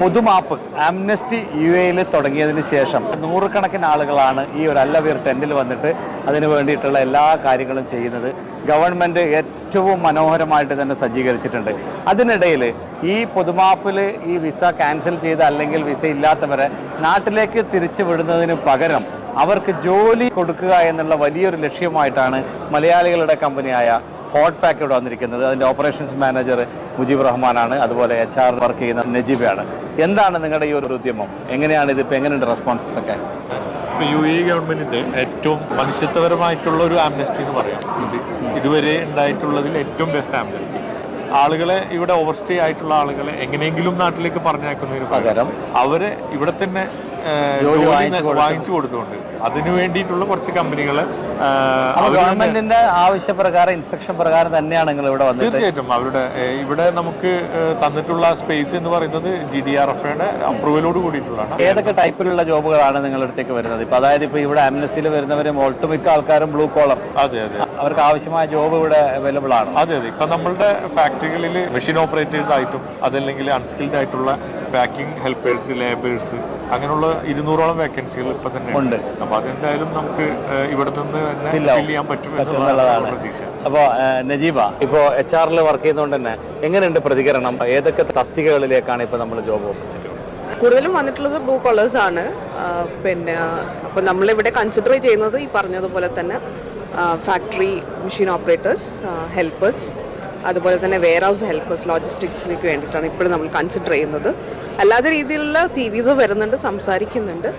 പൊതുമാപ്പ് Amnesty U എയിൽ തുടങ്ങിയതിന് ശേഷം നൂറുകണക്കിന് ആളുകളാണ് ഈ ഒരു അല്ലവീർ ടെന്റിൽ വന്നിട്ട് അതിന് വേണ്ടിയിട്ടുള്ള എല്ലാ കാര്യങ്ങളും ചെയ്യുന്നത്. ഗവൺമെന്റ് ഏറ്റവും മനോഹരമായിട്ട് തന്നെ സജ്ജീകരിച്ചിട്ടുണ്ട്. അതിനിടയിൽ ഈ പൊതുമാപ്പിൽ ഈ വിസ ക്യാൻസൽ ചെയ്ത അല്ലെങ്കിൽ വിസ ഇല്ലാത്തവരെ നാട്ടിലേക്ക് തിരിച്ചു വിടുന്നതിന് പകരം അവർക്ക് ജോലി കൊടുക്കുക എന്നുള്ള വലിയൊരു ലക്ഷ്യമായിട്ടാണ് മലയാളികളുടെ കമ്പനിയായ ഹോട്ട് പാക്ക് ഇവിടെ വന്നിരിക്കുന്നത്. അതിന്റെ ഓപ്പറേഷൻസ് മാനേജർ മുജീബ് റഹ്മാനാണ്. അതുപോലെ എച്ച് ആർ വർക്ക് ചെയ്യുന്ന നജീബയാണ്. എന്താണ് നിങ്ങളുടെ ഈ ഒരു ഉദ്യമം? എങ്ങനെയാണ് ഇതിപ്പോൾ എങ്ങനെയുണ്ട് റെസ്പോൺസസ് ഒക്കെ? യു എ ഗവൺമെന്റിന്റെ ഏറ്റവും മനുഷ്യത്വപരമായിട്ടുള്ള ഒരു ആംനസ്റ്റി എന്ന് പറയാം. ഇത് ഇതുവരെ ഉണ്ടായിട്ടുള്ളതിൽ ഏറ്റവും ബെസ്റ്റ് ആംനസ്റ്റി ആളുകളെ ഇവിടെ ഓവർസ്റ്റേ ആയിട്ടുള്ള ആളുകളെ എങ്ങനെയെങ്കിലും നാട്ടിലേക്ക് പറഞ്ഞയക്കുന്നതിന് പകരം അവരെ ഇവിടെ തന്നെ ജോലി വാങ്ങിച്ചു കൊടുത്തു. കൊടുത്തുകൊണ്ട് അതിനു വേണ്ടിയിട്ടുള്ള കുറച്ച് തന്നെ- ഗവൺമെന്റിന്റെ ആവശ്യപ്രകാരം ഇൻസ്ട്രക്ഷൻ പ്രകാരം തന്നെയാണ് നിങ്ങൾ ഇവിടെ വന്നത് തീർച്ചയായിട്ടും. അവരുടെ ഇവിടെ നമുക്ക് തന്നിട്ടുള്ള സ്പേസ് എന്ന് പറയുന്നത് ജി ഡി ആർ എഫയുടെ അപ്രൂവലോട് കൂടിയിട്ടുള്ളതാണ്. ഏതൊക്കെ ടൈപ്പിലുള്ള ജോബുകളാണ് നിങ്ങളുടെ അടുത്തേക്ക് വരുന്നത്? ഇപ്പൊ അതായത് ഇപ്പൊ ഇവിടെ ആംനസ്റ്റിയിൽ വരുന്നവരും ഒട്ടുമിക്ക ആൾക്കാരും ബ്ലൂ കോളർ അതെ അതെ. അവർക്ക് ആവശ്യമായ ജോബ് ഇവിടെ അവൈലബിൾ ആണ്. അതെ അതെ. ഇപ്പൊ നമ്മളുടെ ഫാക്ടറികളിൽ മെഷീൻ ഓപ്പറേറ്റേഴ്സ് ആയിട്ടും അതല്ലെങ്കിൽ അൺസ്കിൽഡ് ആയിട്ടുള്ള പാക്കിംഗ് ഹെൽപ്പേഴ്സ് ലേബേഴ്സ് അങ്ങനെയുള്ള ഇരുന്നൂറോളം വേക്കൻസികൾ ഇപ്പൊ തന്നെ ഉണ്ട്. അപ്പൊ അതെന്തായാലും നമുക്ക് ഇവിടെ നിന്ന് തന്നെ ഫിൽ ചെയ്യാൻ പറ്റും. എന്നുള്ളതാണ് പ്രതീക്ഷ. അപ്പോൾ നജീബ ഇപ്പോ എച്ച് ആറിൽ വർക്ക് ചെയ്യുന്നതുകൊണ്ട് തന്നെ എങ്ങനെയുണ്ട് പ്രതികരണം? ഏതൊക്കെ തസ്തികകളിലേക്കാണ് ഇപ്പൊ നമ്മൾ ജോബ് കൂടുതലും വന്നിട്ടുള്ളത് ബ്ലൂ കളേഴ്സ് ആണ്. പിന്നെ അപ്പോൾ നമ്മളിവിടെ കൺസിഡർ ചെയ്യുന്നത് ഈ പറഞ്ഞതുപോലെ തന്നെ ഫാക്ടറി മെഷീൻ ഓപ്പറേറ്റേഴ്സ് ഹെൽപ്പേഴ്സ് അതുപോലെ തന്നെ വെയർ ഹൗസ് ഹെൽപ്പേഴ്സ് ലോജിസ്റ്റിക്സിലേക്ക് വേണ്ടിയിട്ടാണ് ഇപ്പോഴും നമ്മൾ കൺസിഡർ ചെയ്യുന്നത്. അല്ലാതെ രീതിയിലുള്ള സി വിസ് വരുന്നുണ്ട് സംസാരിക്കുന്നുണ്ട്.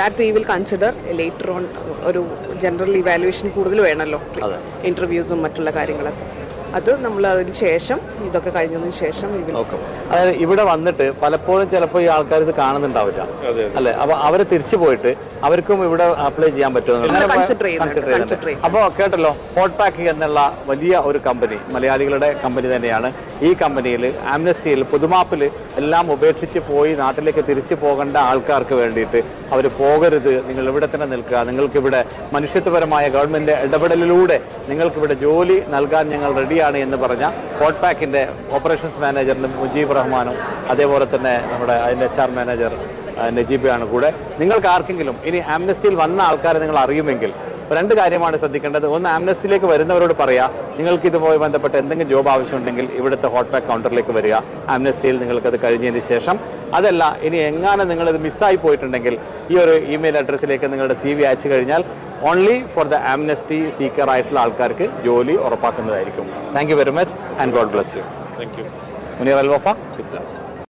That we will consider later on ഒരു ജനറൽ ഇവാലുവേഷൻ കൂടുതൽ വേണമല്ലോ. ഇന്റർവ്യൂസും മറ്റുള്ള കാര്യങ്ങളൊക്കെ. അത് നമ്മൾ അതിന് ശേഷം ഇതൊക്കെ കഴിഞ്ഞതിന് ശേഷം അതായത് ഇവിടെ വന്നിട്ട് പലപ്പോഴും ചിലപ്പോൾ ഈ ആൾക്കാർ ഇത് കാണുന്നുണ്ടാവില്ല. അല്ലെ? അപ്പൊ അവർ തിരിച്ചു പോയിട്ട് അവർക്കും ഇവിടെ അപ്ലൈ ചെയ്യാൻ പറ്റുമോ അപ്പൊ കേട്ടല്ലോ ഹോട്ട് പാക്ക് എന്നുള്ള വലിയ ഒരു കമ്പനി മലയാളികളുടെ കമ്പനി തന്നെയാണ് ഈ കമ്പനിയിൽ ആംനസ്റ്റിയിൽ പുതുമാപ്പിൽ എല്ലാം ഉപേക്ഷിച്ച് പോയി നാട്ടിലേക്ക് തിരിച്ചു പോകേണ്ട ആൾക്കാർക്ക് വേണ്ടിയിട്ട് അവർ പോകരുത് നിങ്ങൾ ഇവിടെ തന്നെ നിൽക്കുക നിങ്ങൾക്ക് ഇവിടെ മനുഷ്യത്വപരമായ ഗവൺമെന്റ് ഇടപെടലിലൂടെ നിങ്ങൾക്ക് ഇവിടെ ജോലി നൽകാൻ ഞങ്ങൾ റെഡിയാണ് എന്ന് പറഞ്ഞ കോട്ട്പാക്കിന്റെ ഓപ്പറേഷൻസ് മാനേജറിന് മുജീബ് റഹ്മാനും അതേപോലെ തന്നെ നമ്മുടെ അതിന്റെ എച്ച് ആർ മാനേജർ നജീബയാണ് കൂടെ. നിങ്ങൾക്ക് ആർക്കെങ്കിലും ഇനി ആംനസ്റ്റിയിൽ വന്ന ആൾക്കാരെ നിങ്ങൾ അറിയുമെങ്കിൽ രണ്ട് കാര്യമാണ് ശ്രദ്ധിക്കേണ്ടത്. ഒന്ന് ആംനസ്റ്റിയിലേക്ക് വരുന്നവരോട് പറയാ നിങ്ങൾക്ക് ഇതുമായി ബന്ധപ്പെട്ട് എന്തെങ്കിലും ജോബ് ആവശ്യമുണ്ടെങ്കിൽ ഇവിടുത്തെ ഹോട്ട് പാക്ക് കൗണ്ടറിലേക്ക് വരിക. ആംനസ്റ്റിയിൽ നിങ്ങൾക്ക് അത് കഴിഞ്ഞതിന് ശേഷം. അതല്ല ഇനി എങ്ങാനും നിങ്ങളിത് മിസ്സായി പോയിട്ടുണ്ടെങ്കിൽ ഈ ഒരു ഇമെയിൽ അഡ്രസ്സിലേക്ക് നിങ്ങളുടെ സി വി അയച്ചു കഴിഞ്ഞാൽ only for the amnesty seeker ആയിട്ടുള്ള ആൾക്കാർക്ക് ജോലി ഉറപ്പാക്കുന്നതായിരിക്കും. Thank you very much and God bless you thank you Muneer Alwafa